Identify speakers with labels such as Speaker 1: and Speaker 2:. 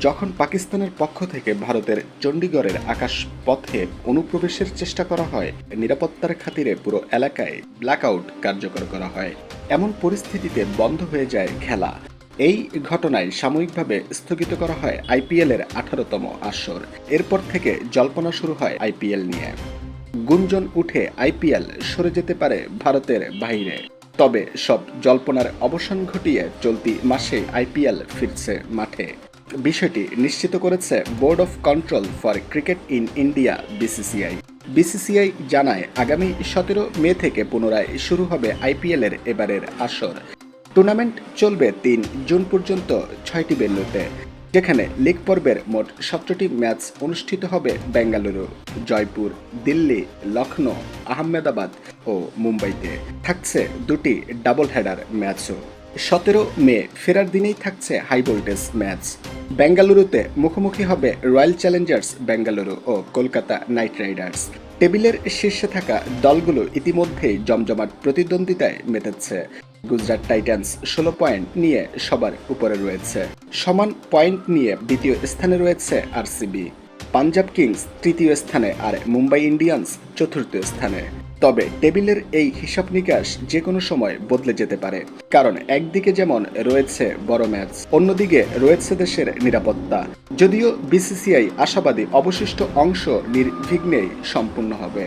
Speaker 1: যখন পাকিস্তানের পক্ষ থেকে ভারতের চণ্ডীগড়ের আকাশ পথে অনুপ্রবেশের চেষ্টা করা হয়, নিরাপত্তার খাতিরে পুরো এলাকায় ব্ল্যাকআউট কার্যকর করা হয়। এমন পরিস্থিতিতে বন্ধ হয়ে যায় খেলা। এই ঘটনায় সাময়িকভাবে স্থগিত করা হয় আইপিএল এর আঠারোতম আসর। এরপর থেকে জল্পনা শুরু হয় আইপিএল নিয়ে। গুঞ্জন উঠে আইপিএল সরে যেতে পারে ভারতের বাইরে তবে সব জল্পনার অবসান ঘটিয়ে চলতি মাসে আইপিএল ফিরছে মাঠে। বিষয়টি নিশ্চিত করেছে board of control for cricket in India BCCI BCCI জানায়, আগামী সতেরো মে থেকে পুনরায় শুরু হবে আইপিএল এর এবারের আসর। টুর্নামেন্ট চলবে তিন জুন পর্যন্ত ছয়টি ভেন্যুতে যেখানে লিগ পর্বের মোট সতেরোটি ম্যাচ অনুষ্ঠিত হবে বেঙ্গালুরু, জয়পুর, দিল্লি লখনৌ আহমেদাবাদ ও মুম্বাইতে। থাকছে দুটি ডাবল হেডার ম্যাচও। সতেরো মে ফেরার দিনেই থাকছে হাই ভোল্টেজ ম্যাচ। বেঙ্গালুরুতে মুখোমুখি হবে রয়্যাল চ্যালেঞ্জার্স বেঙ্গালুরু ও কলকাতা নাইট রাইডার্স। টেবিলের শীর্ষে থাকা দলগুলো ইতিমধ্যেই জমজমাট প্রতিদ্বন্দ্বিতায় মেতেছে। গুজরাট টাইটান্স ষোলো পয়েন্ট নিয়ে সবার উপরে রয়েছে। সমান পয়েন্ট নিয়ে দ্বিতীয় স্থানে রয়েছে আরসিবি। পাঞ্জাব কিংস তৃতীয় স্থানে আর মুম্বাই ইন্ডিয়ান্স চতুর্থ স্থানে। তবে টেবিলের এই হিসাব নিকাশ যে কোনো সময় বদলে যেতে পারে। কারণ একদিকে যেমন রয়েছে বড় ম্যাচ, অন্যদিকে রয়েছে দেশের নিরাপত্তা। যদিও বিসিসিআই আশাবাদী অবশিষ্ট অংশ নির্বিঘ্নেই সম্পূর্ণ হবে।